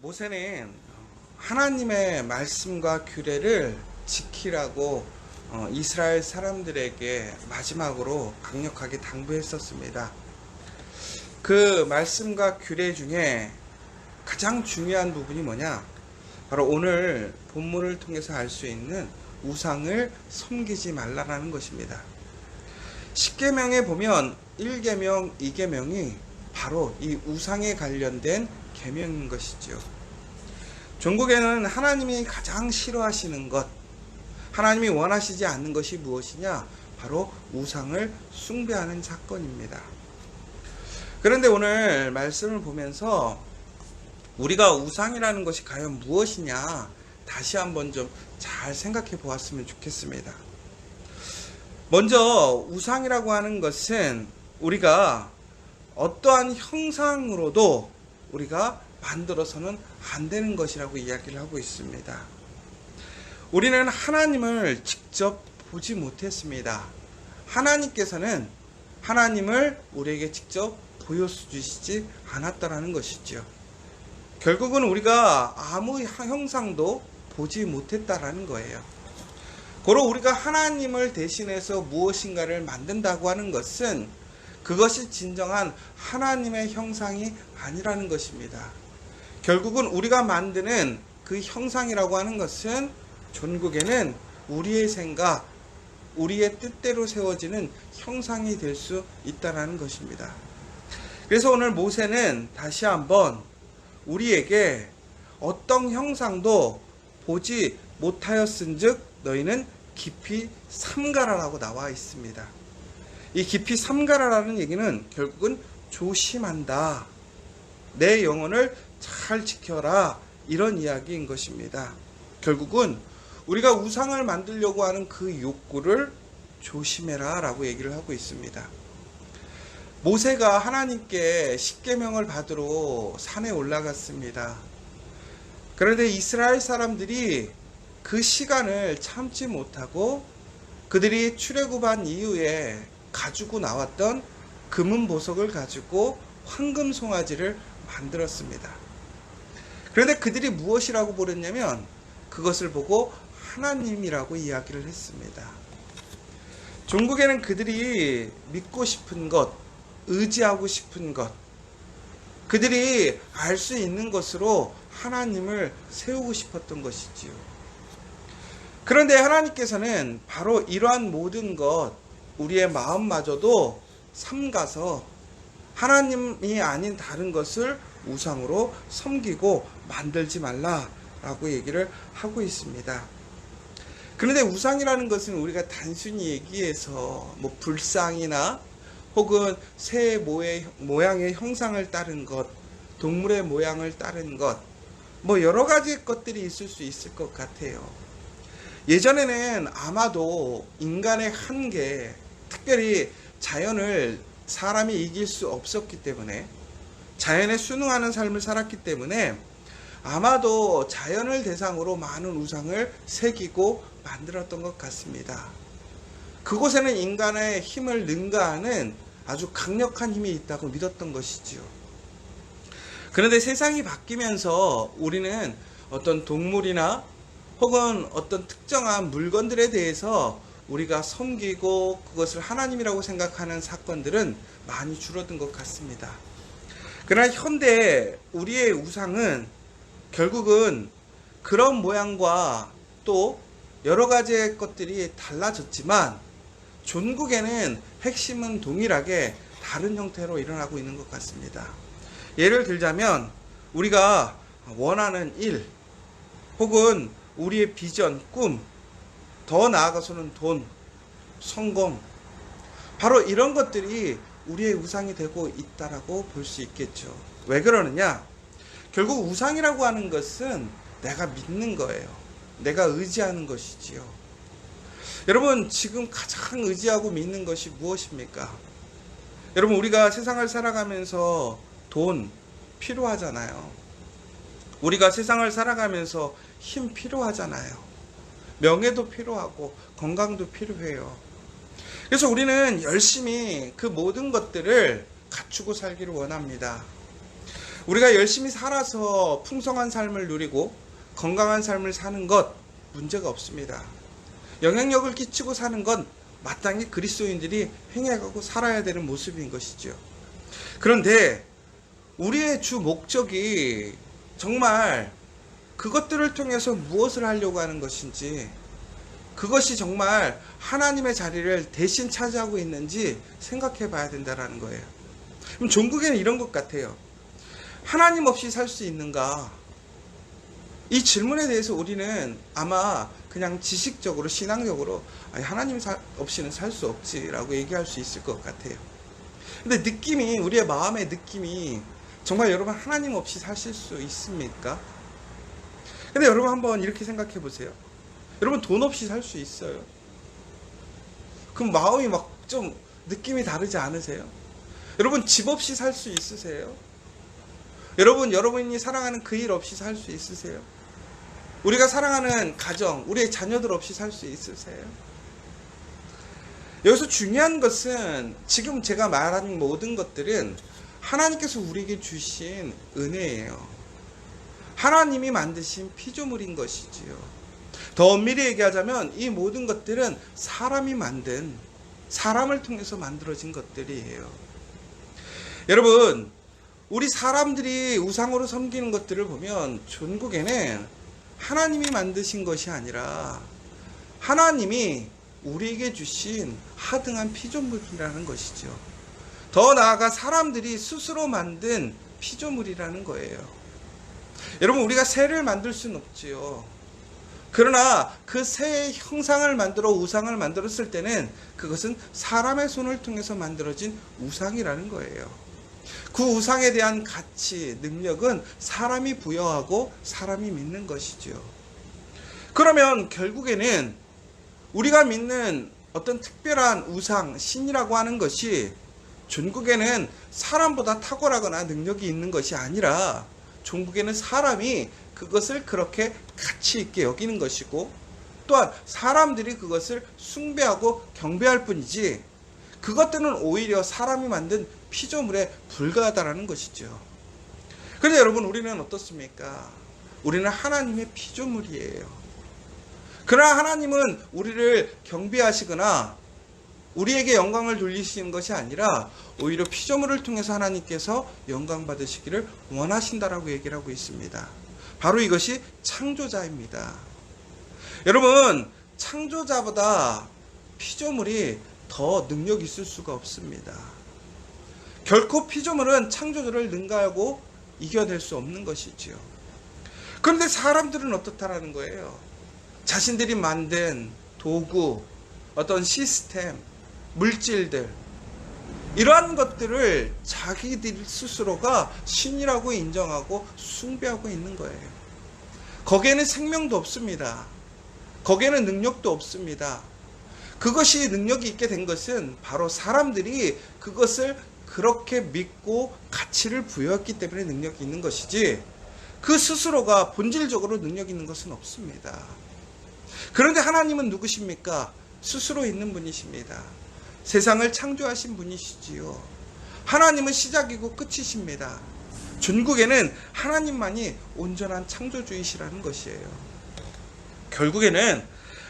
모세는 하나님의 말씀과 규례를 지키라고 어, 이스라엘 사람들에게 마지막으로 강력하게 당부했었습니다. 그 말씀과 규례 중에 가장 중요한 부분이 뭐냐? 바로 오늘 본문을 통해서 알 수 있는 우상을 섬기지 말라라는 것입니다. 10계명에 보면 1계명, 2계명이 바로 이 우상에 관련된 계명인 것이지요. 종국에는 하나님이 가장 싫어하시는 것, 하나님이 원하시지 않는 것이 무엇이냐? 바로 우상을 숭배하는 사건입니다. 그런데 오늘 말씀을 보면서 우리가 우상이라는 것이 과연 무엇이냐? 다시 한번 좀 잘 생각해 보았으면 좋겠습니다. 먼저 우상이라고 하는 것은 우리가 어떠한 형상으로도 우리가 만들어서는 안 되는 것이라고 이야기를 하고 있습니다. 우리는 하나님을 직접 보지 못했습니다. 하나님께서는 하나님을 우리에게 직접 보여주시지 않았다라는 것이죠. 결국은 우리가 아무 형상도 보지 못했다라는 거예요. 고로 우리가 하나님을 대신해서 무엇인가를 만든다고 하는 것은 그것이 진정한 하나님의 형상이 아니라는 것입니다. 결국은 우리가 만드는 그 형상이라고 하는 것은 전국에는 우리의 생각, 우리의 뜻대로 세워지는 형상이 될 수 있다라는 것입니다. 그래서 오늘 모세는 다시 한번 우리에게 어떤 형상도 보지 못하였은즉 너희는 깊이 삼가라라고 나와 있습니다. 이 깊이 삼가라라는 얘기는 결국은 조심한다. 내 영혼을 잘 지켜라. 이런 이야기인 것입니다. 결국은 우리가 우상을 만들려고 하는 그 욕구를 조심해라 라고 얘기를 하고 있습니다. 모세가 하나님께 십계명을 받으러 산에 올라갔습니다. 그런데 이스라엘 사람들이 그 시간을 참지 못하고 그들이 출애굽한 이후에 가지고 나왔던 금은 보석을 가지고 황금 송아지를 만들었습니다. 그런데 그들이 무엇이라고 부르냐면 그것을 보고 하나님이라고 이야기를 했습니다. 종국에는 그들이 믿고 싶은 것, 의지하고 싶은 것, 그들이 알 수 있는 것으로 하나님을 세우고 싶었던 것이지요. 그런데 하나님께서는 바로 이러한 모든 것, 우리의 마음마저도 삼가서 하나님이 아닌 다른 것을 우상으로 섬기고 만들지 말라라고 얘기를 하고 있습니다. 그런데 우상이라는 것은 우리가 단순히 얘기해서 뭐 불상이나 혹은 새 모양의 형상을 따른 것, 동물의 모양을 따른 것, 뭐 여러 가지 것들이 있을 수 있을 것 같아요. 예전에는 아마도 인간의 한계, 특별히 자연을 사람이 이길 수 없었기 때문에 자연에 순응하는 삶을 살았기 때문에 아마도 자연을 대상으로 많은 우상을 새기고 만들었던 것 같습니다. 그곳에는 인간의 힘을 능가하는 아주 강력한 힘이 있다고 믿었던 것이지요. 그런데 세상이 바뀌면서 우리는 어떤 동물이나 혹은 어떤 특정한 물건들에 대해서 우리가 섬기고 그것을 하나님이라고 생각하는 사건들은 많이 줄어든 것 같습니다. 그러나 현대 우리의 우상은 결국은 그런 모양과 또 여러 가지의 것들이 달라졌지만 존국에는 핵심은 동일하게 다른 형태로 일어나고 있는 것 같습니다. 예를 들자면 우리가 원하는 일 혹은 우리의 비전, 꿈, 더 나아가서는 돈, 성공, 바로 이런 것들이 우리의 우상이 되고 있다라고 볼 수 있겠죠. 왜 그러느냐? 결국 우상이라고 하는 것은 내가 믿는 거예요. 내가 의지하는 것이지요. 여러분, 지금 가장 의지하고 믿는 것이 무엇입니까? 여러분, 우리가 세상을 살아가면서 돈 필요하잖아요. 우리가 세상을 살아가면서 힘 필요하잖아요. 명예도 필요하고 건강도 필요해요. 그래서 우리는 열심히 그 모든 것들을 갖추고 살기를 원합니다. 우리가 열심히 살아서 풍성한 삶을 누리고 건강한 삶을 사는 것 문제가 없습니다. 영향력을 끼치고 사는 건 마땅히 그리스도인들이 행해가고 살아야 되는 모습인 것이죠. 그런데 우리의 주 목적이 정말 그것들을 통해서 무엇을 하려고 하는 것인지 그것이 정말 하나님의 자리를 대신 차지하고 있는지 생각해 봐야 된다라는 거예요. 그럼 종국에는 이런 것 같아요. 하나님 없이 살 수 있는가? 이 질문에 대해서 우리는 아마 그냥 지식적으로 신앙적으로 하나님 사- 없이는 살 수 없지라고 얘기할 수 있을 것 같아요. 근데 느낌이 우리의 마음의 느낌이 정말 여러분 하나님 없이 사실 수 있습니까? 근데 여러분 한번 이렇게 생각해 보세요. 여러분 돈 없이 살 수 있어요? 그럼 마음이 막 좀 느낌이 다르지 않으세요? 여러분 집 없이 살 수 있으세요? 여러분 여러분이 사랑하는 그 일 없이 살 수 있으세요? 우리가 사랑하는 가정, 우리의 자녀들 없이 살 수 있으세요? 여기서 중요한 것은 지금 제가 말하는 모든 것들은 하나님께서 우리에게 주신 은혜예요. 하나님이 만드신 피조물인 것이지요. 더 엄밀히 얘기하자면 이 모든 것들은 사람이 만든 사람을 통해서 만들어진 것들이에요. 여러분, 우리 사람들이 우상으로 섬기는 것들을 보면 전국에는 하나님이 만드신 것이 아니라 하나님이 우리에게 주신 하등한 피조물이라는 것이죠. 더 나아가 사람들이 스스로 만든 피조물이라는 거예요. 여러분, 우리가 새를 만들 수는 없지요. 그러나 그 새의 형상을 만들어 우상을 만들었을 때는 그것은 사람의 손을 통해서 만들어진 우상이라는 거예요. 그 우상에 대한 가치, 능력은 사람이 부여하고 사람이 믿는 것이죠. 그러면 결국에는 우리가 믿는 어떤 특별한 우상, 신이라고 하는 것이 전국에는 사람보다 탁월하거나 능력이 있는 것이 아니라 종국에는 사람이 그것을 그렇게 가치 있게 여기는 것이고 또한 사람들이 그것을 숭배하고 경배할 뿐이지 그것들은 오히려 사람이 만든 피조물에 불과하다라는 것이죠. 그런데 여러분 우리는 어떻습니까? 우리는 하나님의 피조물이에요. 그러나 하나님은 우리를 경배하시거나 우리에게 영광을 돌리시는 것이 아니라 오히려 피조물을 통해서 하나님께서 영광 받으시기를 원하신다라고 얘기를 하고 있습니다. 바로 이것이 창조자입니다. 여러분, 창조자보다 피조물이 더 능력 있을 수가 없습니다. 결코 피조물은 창조주를 능가하고 이겨낼 수 없는 것이지요. 그런데 사람들은 어떻다라는 거예요? 자신들이 만든 도구, 어떤 시스템, 물질들, 이러한 것들을 자기들 스스로가 신이라고 인정하고 숭배하고 있는 거예요. 거기에는 생명도 없습니다. 거기에는 능력도 없습니다. 그것이 능력이 있게 된 것은 바로 사람들이 그것을 그렇게 믿고 가치를 부여했기 때문에 능력이 있는 것이지 그 스스로가 본질적으로 능력 있는 것은 없습니다. 그런데 하나님은 누구십니까? 스스로 있는 분이십니다. 세상을 창조하신 분이시지요. 하나님은 시작이고 끝이십니다. 전국에는 하나님만이 온전한 창조주이시라는 것이에요. 결국에는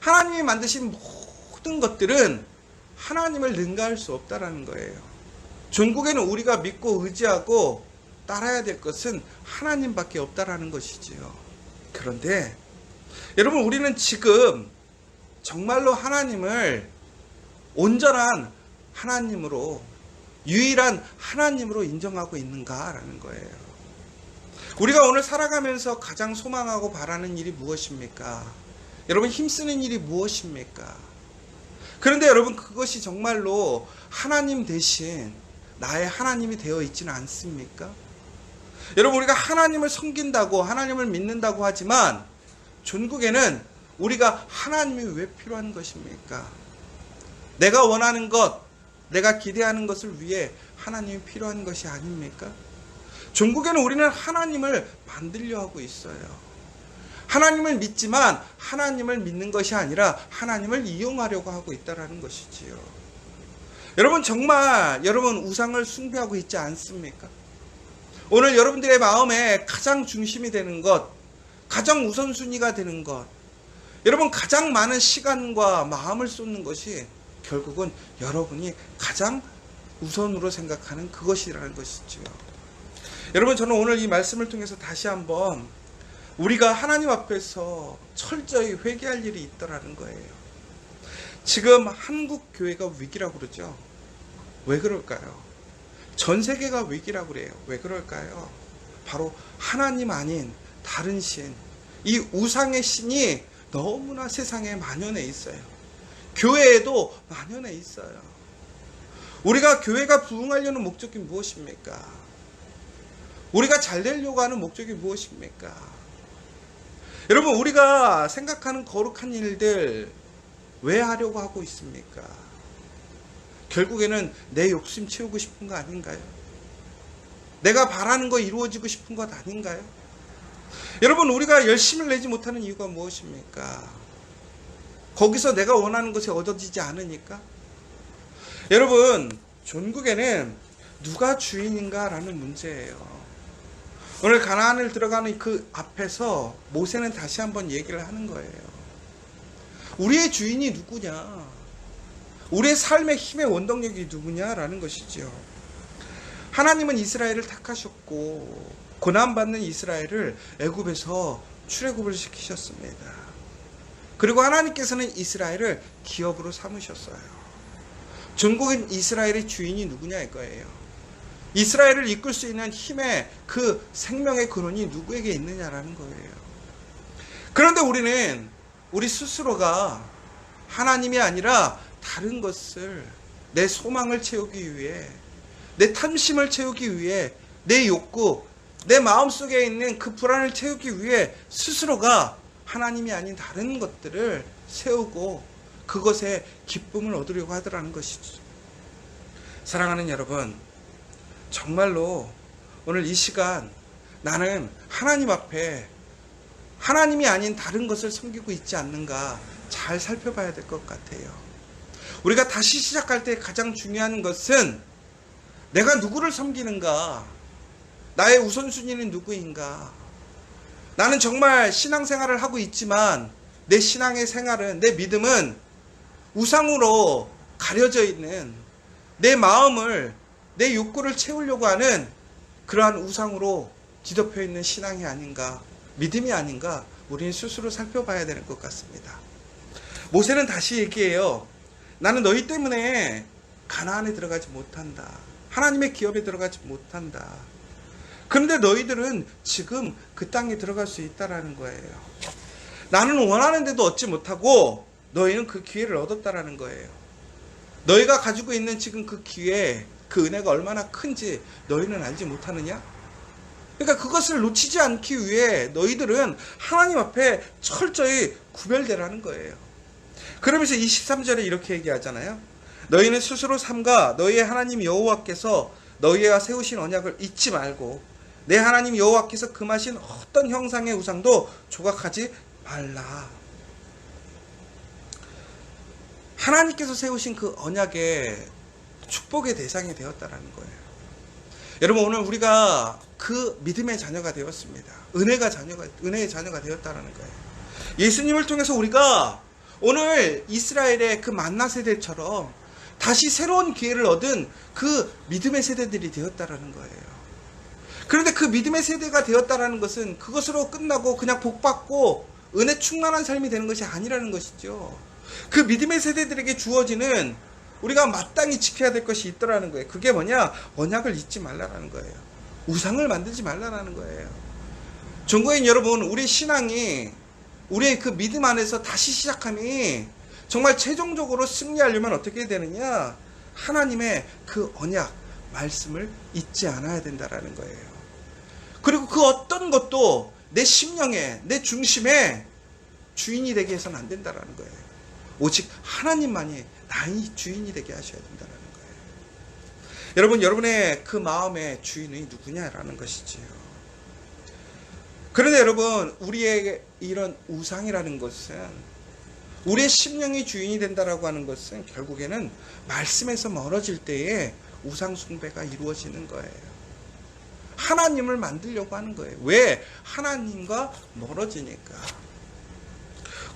하나님이 만드신 모든 것들은 하나님을 능가할 수 없다라는 거예요. 전국에는 우리가 믿고 의지하고 따라야 될 것은 하나님밖에 없다라는 것이지요. 그런데 여러분 우리는 지금 정말로 하나님을 온전한 하나님으로 유일한 하나님으로 인정하고 있는가라는 거예요. 우리가 오늘 살아가면서 가장 소망하고 바라는 일이 무엇입니까? 여러분 힘쓰는 일이 무엇입니까? 그런데 여러분 그것이 정말로 하나님 대신 나의 하나님이 되어 있지는 않습니까? 여러분 우리가 하나님을 섬긴다고 하나님을 믿는다고 하지만 전국에는 우리가 하나님이 왜 필요한 것입니까? 내가 원하는 것, 내가 기대하는 것을 위해 하나님이 필요한 것이 아닙니까? 전국에는 우리는 하나님을 만들려 하고 있어요. 하나님을 믿지만 하나님을 믿는 것이 아니라 하나님을 이용하려고 하고 있다라는 것이지요. 여러분 정말 여러분 우상을 숭배하고 있지 않습니까? 오늘 여러분들의 마음에 가장 중심이 되는 것, 가장 우선순위가 되는 것, 여러분 가장 많은 시간과 마음을 쏟는 것이 결국은 여러분이 가장 우선으로 생각하는 그것이라는 것이지요. 여러분 저는 오늘 이 말씀을 통해서 다시 한번 우리가 하나님 앞에서 철저히 회개할 일이 있더라는 거예요. 지금 한국 교회가 위기라고 그러죠. 왜 그럴까요? 전 세계가 위기라고 그래요. 왜 그럴까요? 바로 하나님 아닌 다른 신, 이 우상의 신이 너무나 세상에 만연해 있어요. 교회에도 만연해 있어요. 우리가 교회가 부흥하려는 목적이 무엇입니까? 우리가 잘 되려고 하는 목적이 무엇입니까? 여러분, 우리가 생각하는 거룩한 일들 왜 하려고 하고 있습니까? 결국에는 내 욕심 채우고 싶은 거 아닌가요? 내가 바라는 거 이루어지고 싶은 것 아닌가요? 여러분, 우리가 열심을 내지 못하는 이유가 무엇입니까? 거기서 내가 원하는 것이 얻어지지 않으니까? 여러분, 전국에는 누가 주인인가라는 문제예요. 오늘 가나안을 들어가는 그 앞에서 모세는 다시 한번 얘기를 하는 거예요. 우리의 주인이 누구냐? 우리의 삶의 힘의 원동력이 누구냐라는 것이지요. 하나님은 이스라엘을 택하셨고 고난받는 이스라엘을 애굽에서 출애굽을 시키셨습니다. 그리고 하나님께서는 이스라엘을 기업으로 삼으셨어요. 전국인 이스라엘의 주인이 누구냐 이거예요. 이스라엘을 이끌 수 있는 힘의 그 생명의 근원이 누구에게 있느냐라는 거예요. 그런데 우리는 우리 스스로가 하나님이 아니라 다른 것을 내 소망을 채우기 위해 내 탐심을 채우기 위해 내 욕구 내 마음속에 있는 그 불안을 채우기 위해 스스로가 하나님이 아닌 다른 것들을 세우고 그것에 기쁨을 얻으려고 하더라는 것이죠. 사랑하는 여러분, 정말로 오늘 이 시간 나는 하나님 앞에 하나님이 아닌 다른 것을 섬기고 있지 않는가 잘 살펴봐야 될 것 같아요. 우리가 다시 시작할 때 가장 중요한 것은 내가 누구를 섬기는가, 나의 우선순위는 누구인가. 나는 정말 신앙생활을 하고 있지만 내 신앙의 생활은, 내 믿음은 우상으로 가려져 있는 내 마음을, 내 욕구를 채우려고 하는 그러한 우상으로 뒤덮여 있는 신앙이 아닌가, 믿음이 아닌가, 우리는 스스로 살펴봐야 되는 것 같습니다. 모세는 다시 얘기해요. 나는 너희 때문에 가나안에 들어가지 못한다. 하나님의 기업에 들어가지 못한다. 그런데 너희들은 지금 그 땅에 들어갈 수 있다라는 거예요. 나는 원하는데도 얻지 못하고 너희는 그 기회를 얻었다라는 거예요. 너희가 가지고 있는 지금 그 기회, 그 은혜가 얼마나 큰지 너희는 알지 못하느냐? 그러니까 그것을 놓치지 않기 위해 너희들은 하나님 앞에 철저히 구별되라는 거예요. 그러면서 23절에 이렇게 얘기하잖아요. 너희는 스스로 삼가 너희의 하나님 여호와께서 너희와 세우신 언약을 잊지 말고 내 하나님 여호와께서 금하신 어떤 형상의 우상도 조각하지 말라. 하나님께서 세우신 그 언약의 축복의 대상이 되었다라는 거예요. 여러분 오늘 우리가 그 믿음의 자녀가 되었습니다. 은혜가 자녀가 은혜의 자녀가 되었다라는 거예요. 예수님을 통해서 우리가 오늘 이스라엘의 그 만나 세대처럼 다시 새로운 기회를 얻은 그 믿음의 세대들이 되었다라는 거예요. 그런데 그 믿음의 세대가 되었다라는 것은 그것으로 끝나고 그냥 복 받고 은혜 충만한 삶이 되는 것이 아니라는 것이죠. 그 믿음의 세대들에게 주어지는 우리가 마땅히 지켜야 될 것이 있더라는 거예요. 그게 뭐냐? 언약을 잊지 말라라는 거예요. 우상을 만들지 말라라는 거예요. 종교인 여러분, 우리 신앙이 우리의 그 믿음 안에서 다시 시작함이 정말 최종적으로 승리하려면 어떻게 되느냐? 하나님의 그 언약, 말씀을 잊지 않아야 된다라는 거예요. 그리고 그 어떤 것도 내 심령에, 내 중심에 주인이 되게 해서는 안 된다라는 거예요. 오직 하나님만이 나의 주인이 되게 하셔야 된다는 거예요. 여러분, 여러분의 그 마음의 주인이 누구냐라는 것이지요. 그런데 여러분, 우리의 이런 우상이라는 것은 우리의 심령이 주인이 된다라고 하는 것은 결국에는 말씀에서 멀어질 때에 우상 숭배가 이루어지는 거예요. 하나님을 만들려고 하는 거예요. 왜? 하나님과 멀어지니까.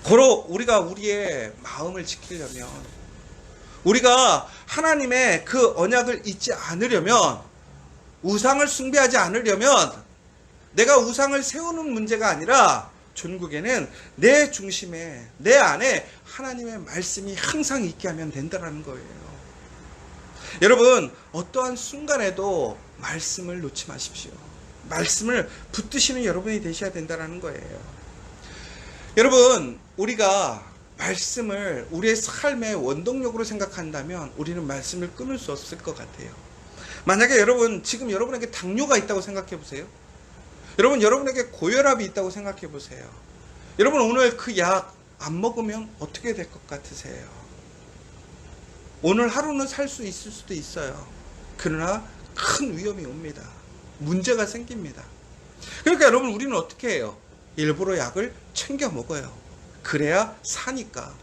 고로 우리가 우리의 마음을 지키려면 우리가 하나님의 그 언약을 잊지 않으려면 우상을 숭배하지 않으려면 내가 우상을 세우는 문제가 아니라 전국에는 내 중심에 내 안에 하나님의 말씀이 항상 있게 하면 된다는 거예요. 여러분 어떠한 순간에도 말씀을 놓지 마십시오. 말씀을 붙드시는 여러분이 되셔야 된다는 거예요. 여러분 우리가 말씀을 우리의 삶의 원동력으로 생각한다면 우리는 말씀을 끊을 수 없을 것 같아요. 만약에 여러분 지금 여러분에게 당뇨가 있다고 생각해 보세요. 여러분 여러분에게 고혈압이 있다고 생각해 보세요. 여러분 오늘 그 약 안 먹으면 어떻게 될 것 같으세요? 오늘 하루는 살 수 있을 수도 있어요. 그러나 큰 위험이 옵니다. 문제가 생깁니다. 그러니까 여러분 우리는 어떻게 해요? 일부러 약을 챙겨 먹어요. 그래야 사니까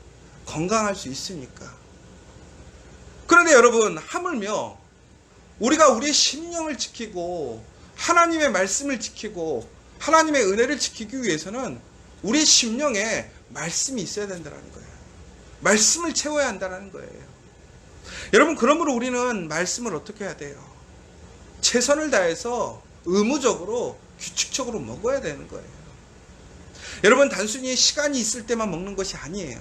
건강할 수 있으니까. 그런데 여러분 하물며 우리가 우리의 심령을 지키고 하나님의 말씀을 지키고 하나님의 은혜를 지키기 위해서는 우리 심령에 말씀이 있어야 된다는 거예요. 말씀을 채워야 한다는 거예요. 여러분 그러므로 우리는 말씀을 어떻게 해야 돼요? 최선을 다해서 의무적으로 규칙적으로 먹어야 되는 거예요. 여러분 단순히 시간이 있을 때만 먹는 것이 아니에요.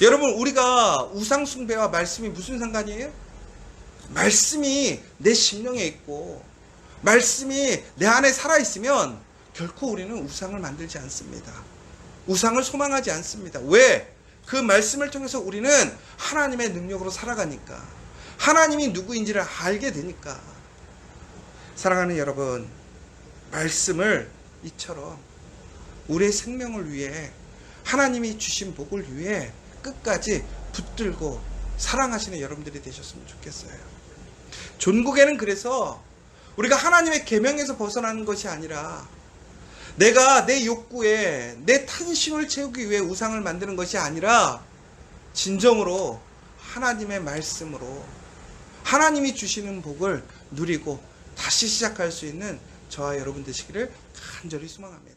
여러분 우리가 우상 숭배와 말씀이 무슨 상관이에요? 말씀이 내 심령에 있고 말씀이 내 안에 살아 있으면 결코 우리는 우상을 만들지 않습니다. 우상을 소망하지 않습니다. 왜? 그 말씀을 통해서 우리는 하나님의 능력으로 살아가니까 하나님이 누구인지를 알게 되니까 사랑하는 여러분 말씀을 이처럼 우리의 생명을 위해 하나님이 주신 복을 위해 끝까지 붙들고 사랑하시는 여러분들이 되셨으면 좋겠어요. 존국에는 그래서 우리가 하나님의 계명에서 벗어나는 것이 아니라 내가 내 욕구에 내 탄심을 채우기 위해 우상을 만드는 것이 아니라 진정으로 하나님의 말씀으로 하나님이 주시는 복을 누리고 다시 시작할 수 있는 저와 여러분 되시기를 간절히 소망합니다.